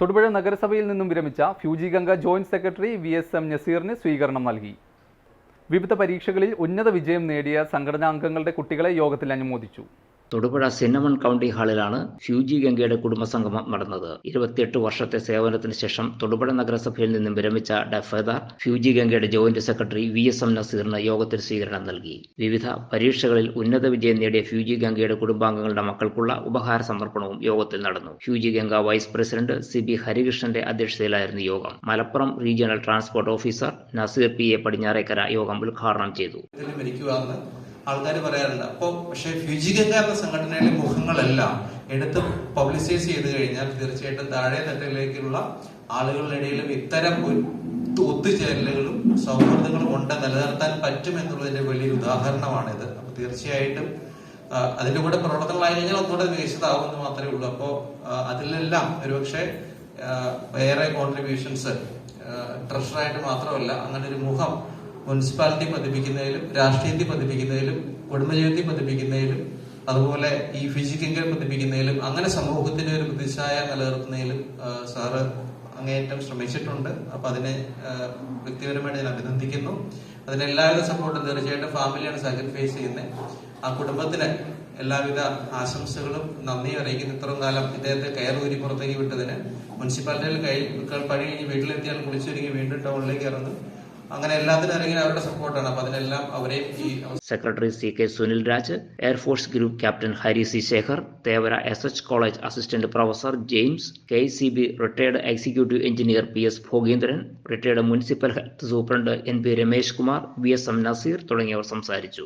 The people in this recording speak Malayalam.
തൊടുപുഴ നഗരസഭയിൽ നിന്നും വിരമിച്ച Fuji Ganga joint secretary V S M നസീറിന് സ്വീകരണം നൽകി. വിവിധ പരീക്ഷകളിൽ ഉന്നത വിജയം നേടിയ സംഘടനാംഗങ്ങളുടെ കുട്ടികളെ യോഗത്തിൽ അനുമോദിച്ചു. തൊടുപുഴ സിന്നമൺ കൗണ്ടി ഹാളിലാണ് ഫ്യൂജി ഗംഗയുടെ കുടുംബസംഗമം നടന്നത്. ഇരുപത്തിയെട്ട് വർഷത്തെ സേവനത്തിന് ശേഷം തൊടുപുഴ നഗരസഭയിൽ നിന്നും വിരമിച്ച ഡഫേദാർ ഫ്യൂജി ഗംഗയുടെ joint secretary V. S. M. നസീറിന് യോഗത്തിൽ സ്വീകരണം നൽകി. വിവിധ പരീക്ഷകളിൽ ഉന്നത വിജയം നേടിയ ഫ്യൂജി ഗംഗയുടെ കുടുംബാംഗങ്ങളുടെ മക്കൾക്കുള്ള ഉപഹാര സമർപ്പണവും യോഗത്തിൽ നടന്നു. Fuji Ganga vice president C. B. ഹരികൃഷ്ണന്റെ അധ്യക്ഷതയിലായിരുന്നു യോഗം. Malappuram regional transport officer Naseer P. A. Padinjarekkara യോഗം ഉദ്ഘാടനം ചെയ്തു. ആൾക്കാർ പറയാറുണ്ട്. അപ്പോൾ പക്ഷേ ഫ്യൂജിഗംഗ എന്ന മുഖങ്ങളെല്ലാം എടുത്ത് പബ്ലിസൈസ് ചെയ്ത് കഴിഞ്ഞാൽ തീർച്ചയായിട്ടും താഴെ തട്ടിലേക്കുള്ള ആളുകളുടെ ഇത്തരം ഒത്തുചേരലുകളും സൗഹൃദങ്ങളും കൊണ്ട് നിലനിർത്താൻ പറ്റും എന്നുള്ളതിന്റെ വലിയൊരു ഉദാഹരണമാണിത്. അപ്പൊ തീർച്ചയായിട്ടും അതിന്റെ കൂടെ പ്രവർത്തനങ്ങളായി കഴിഞ്ഞാൽ ഒന്നുകൂടെ വികസിതാവുമെന്ന് മാത്രമേ ഉള്ളൂ. അപ്പോ അതിലെല്ലാം ഒരുപക്ഷെ വേറെ കോൺട്രിബ്യൂഷൻസ് ട്രഷറായിട്ട് മാത്രമല്ല അങ്ങനെ ഒരു മുഖം മുനിസിപ്പാലിറ്റി പതിപ്പിക്കുന്നതിലും രാഷ്ട്രീയത്തിൽ പതിപ്പിക്കുന്നതിലും കുടുംബജീവിതത്തിൽ പതിപ്പിക്കുന്നതിലും അതുപോലെ ഈ ഫിസിക്കൽ പതിപ്പിക്കുന്നതിലും അങ്ങനെ സമൂഹത്തിന്റെ ഒരു പ്രതിച്ഛായ നിലനിർത്തുന്നതിലും സാറ് അങ്ങേയറ്റം ശ്രമിച്ചിട്ടുണ്ട്. അപ്പൊ അതിനെ വ്യക്തിപരമായിട്ട് ഞാൻ അഭിനന്ദിക്കുന്നു. അതിന് എല്ലാവിധ സപ്പോർട്ടും തീർച്ചയായിട്ടും ഫാമിലിയാണ് സാക്രിഫൈസ് ചെയ്യുന്നത് ആ കുടുംബത്തിന് എല്ലാവിധ ആശംസകളും നന്ദി അറിയിക്കുന്നു. ഇത്രയും കാലം ഇദ്ദേഹത്തെ കയർ ഊരി പുറത്തേക്ക് വിട്ടതിന്. മുനിസിപ്പാലിറ്റിയിൽ കൈ കഴിഞ്ഞ് വീട്ടിലെത്തിയാൽ കുളിച്ചൊരുങ്ങി വീണ്ടും ടൗണിലേക്ക് ഇറങ്ങും. അങ്ങനെ എല്ലാത്തിനും ഇറങ്ങി അവരുടെ സപ്പോർട്ടാണ് അപ്പൊ അതിനെല്ലാം അവരെയും ഈ secretary C K Sunil Raj air force group captain Hari C Shekhar Thevara S H college assistant professor James K C B retired executive engineer P S Bhogeendran retired municipal health superintendent N P Ramesh Kumar V S M Naseer തുടങ്ങിയവർ സംസാരിച്ചു.